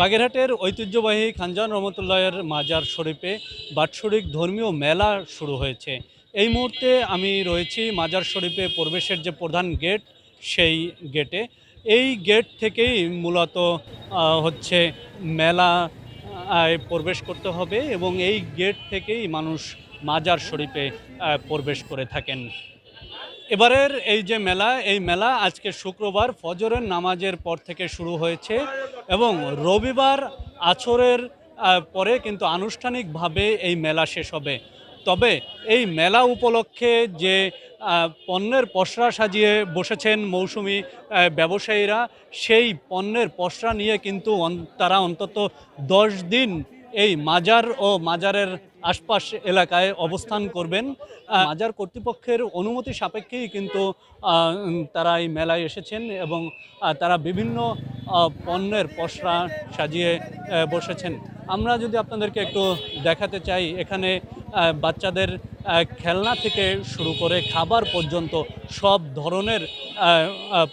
বাগেরহাটের ঐতিহ্যবাহী খানজান রহমতুল্লাহের মাজার শরীফে বাৎসরিক ধর্মীয় মেলা শুরু হয়েছে। এই মুহূর্তে আমি রয়েছি মাজার শরীফে প্রবেশের যে প্রধান গেট, সেই গেটে। এই গেট থেকেই মূলত হচ্ছে মেলা প্রবেশ করতে হবে এবং এই গেট থেকেই মানুষ মাজার শরীফে প্রবেশ করে থাকেন। এবারের এই যে মেলা, এই মেলা আজকে শুক্রবার ফজরের নামাজের পর থেকে শুরু হয়েছে এবং রবিবার আছরের পরে কিন্তু আনুষ্ঠানিকভাবে এই মেলা শেষ হবে। তবে এই মেলা উপলক্ষে যে পণ্যের পসরা সাজিয়ে বসেছেন মৌসুমি ব্যবসায়ীরা, সেই পণ্যের পসরা নিয়ে কিন্তু তারা অন্তত দশ দিন এই মাজার ও মাজারের আশপাশ এলাকায় অবস্থান করবেন। মাজার কর্তৃপক্ষের অনুমতি সাপেক্ষেই কিন্তু তারা এই মেলায় এসেছেন এবং তারা বিভিন্ন পণ্যের পসরা সাজিয়ে বসেছেন। আমরা যদি আপনাদেরকে একটু দেখাতে চাই, এখানে বাচ্চাদের খেলনা থেকে শুরু করে খাবার পর্যন্ত সব ধরনের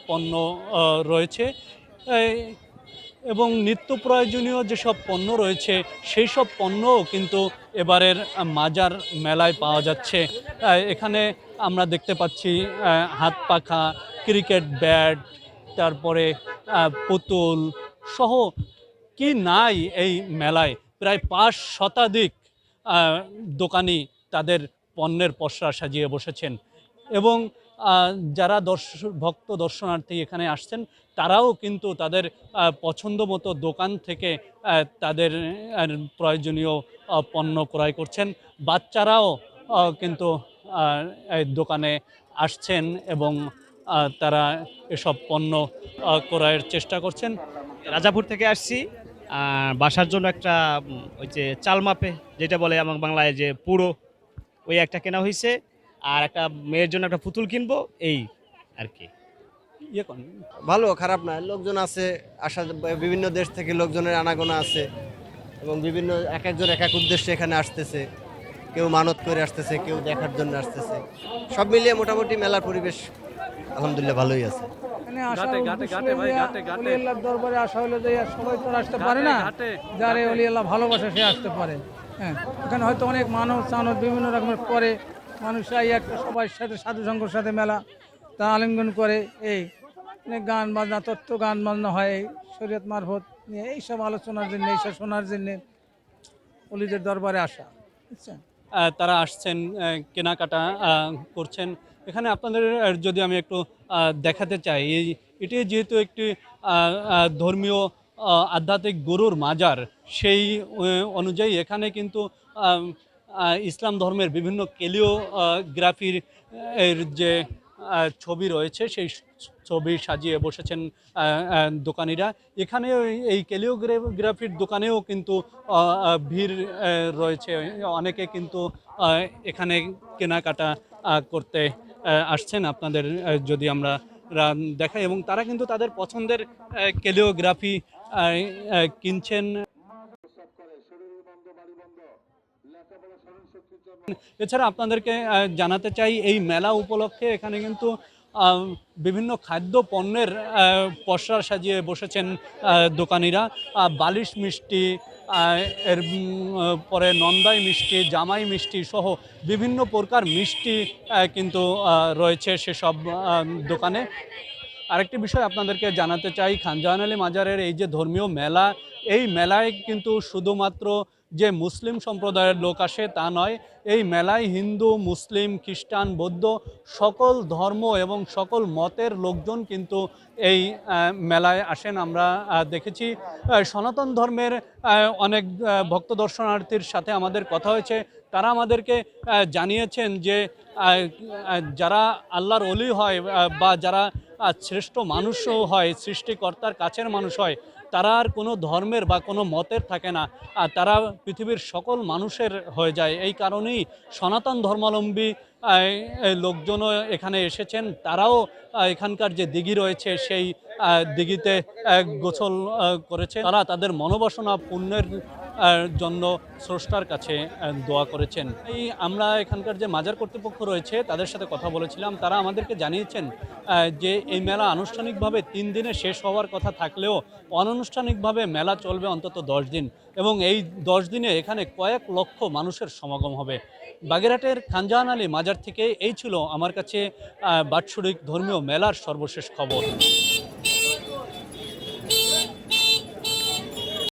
পণ্য রয়েছে। এবং নিত্য প্রয়োজনীয় যেসব পণ্য রয়েছে, সেই সব পণ্যও কিন্তু এবারের মাজার মেলায় পাওয়া যাচ্ছে। এখানে আমরা দেখতে পাচ্ছি হাত পাখা, ক্রিকেট ব্যাট, তারপরে পুতুল সহ কি নাই এই মেলায়। প্রায় পাঁচ শতাধিক দোকানি তাদের পণ্যের পসরা সাজিয়ে বসেছেন। এবং যারা দর্শ, ভক্ত দর্শনার্থী এখানে আসছেন, তারাও কিন্তু তাদের পছন্দ মতো দোকান থেকে তাদের প্রয়োজনীয় পণ্য ক্রয় করছেন। বাচ্চারাও কিন্তু দোকানে আসছেন এবং তারা এসব পণ্য ক্রয়ের চেষ্টা করছেন। রাজাপুর থেকে আসছি বাসার জন্য একটা ওই যে চাল মাপে, যেটা বলে আমার বাংলায় যে পুরো, ওই একটা কেনা হয়েছে আর একটা মেয়ের জন্য একটা পুতুল কিনবো এই আর কি। ইয়ে করেন। ভালো খারাপ না লোকজন আছে আসা বিভিন্ন দেশ থেকে লোকজনের আনাগোনা আছে এবং বিভিন্ন এক একজন এক এক উদ্দেশ্যে এখানে আসতেছে। কেউ মানত করে আসতেছে কেউ দেখার জন্য আসতেছে। সব মিলিয়ে মোটামুটি মেলার পরিবেশ আলহামদুলিল্লাহ ভালোই আছে। দরবারে আসা হলে যে সবাই তো আসতে পারে না। যারে। অলি আল্লাহ ভালোবাসে সে আসতে পারে। হ্যাঁ এখানে হয়তো অনেক মানুষ চানব বিভিন্ন রকমের করে। মানুষ একটা সবার সাথে সাধু সংঘর সাথে মেলা, তা আলিঙ্গন করে এই গান বাজনা, তত্ত্ব গান বাজনা হয় এই শরীয়ত মারফত নিয়ে। এইসব আলোচনার জন্য এইসব শোনার জন্যে অলিদের দরবারে আসা। বুঝছেন তারা আসছেন কেনাকাটা করছেন। এখানে আপনাদের যদি আমি একটু দেখাতে চাই, এই এটি যেহেতু একটি ধর্মীয় আধ্যাত্মিক গরুর মাজার, সেই অনুযায়ী এখানে কিন্তু ইসলাম ধর্মের বিভিন্ন কেলিওগ্রাফির এর যে ছবি রয়েছে, সেই ছবি সাজিয়ে বসেছেন দোকানিরা। এখানে এই ক্যালিওগ্রাফির দোকানেও কিন্তু ভিড় রয়েছে। অনেকে কিন্তু এখানে কেনাকাটা করতে আসছেন। আপনাদের যদি আমরা দেখাই। এবং তারা কিন্তু তাদের পছন্দের ক্যালিওগ্রাফি কিনছেন। এছাড়া আপনাদেরকে জানাতে চাই, এই মেলা উপলক্ষে এখানে কিন্তু বিভিন্ন খাদ্য পণ্যের পসরা সাজিয়ে বসেছেন দোকানিরা। বালিশ মিষ্টি এর পরে নন্দাই মিষ্টি, জামাই মিষ্টি সহ বিভিন্ন প্রকার মিষ্টি কিন্তু রয়েছে সেসব দোকানে। আরেকটি বিষয় আপনাদেরকে জানাতে চাই, খানজাহান আলী মাজারের এই যে ধর্মীয় মেলা, এই মেলায় কিন্তু শুধুমাত্র যে মুসলিম সম্প্রদায়ের লোক আসে তা নয়, এই মেলায় হিন্দু, মুসলিম, খ্রিস্টান, বৌদ্ধ সকল ধর্ম এবং সকল মতের লোকজন কিন্তু এই মেলায় আসেন। আমরা দেখেছি সনাতন ধর্মের অনেক ভক্ত দর্শনার্থীর সাথে আমাদের কথা হয়েছে। তারা আমাদেরকে জানিয়েছেন যে যারা আল্লাহর অলি হয় বা যারা শ্রেষ্ঠ মানুষও হয় সৃষ্টিকর্তার কাছের মানুষ হয় তারা আর কোনো ধর্মের বা কোনো মতের থাকে না। আর তারা পৃথিবীর সকল মানুষের হয়ে যায়। এই কারণেই সনাতন ধর্মাবলম্বী লোকজনও এখানে এসেছেন। তারাও এখানকার যে দিঘি রয়েছে সেই দিঘিতে গোসল করেছে। তারা তাদের মনোবাসনা আহ, জন্য স্রষ্টার কাছে দোয়া করেছেন। এই আমরা এখানকার যে মাজার কর্তৃপক্ষ রয়েছে তাদের সাথে কথা বলেছিলাম। তারা আমাদেরকে জানিয়েছেন যে এই মেলা আনুষ্ঠানিকভাবে তিন দিনে শেষ হওয়ার কথা থাকলেও অনানুষ্ঠানিকভাবে মেলা চলবে অন্তত দশ দিন এবং এই দশ দিনে এখানে কয়েক লক্ষ মানুষের সমাগম হবে। বাগেরহাটের খানজাহান আলী মাজার থেকে এই ছিল আমার কাছে বাৎসরিক ধর্মীয় মেলার সর্বশেষ খবর।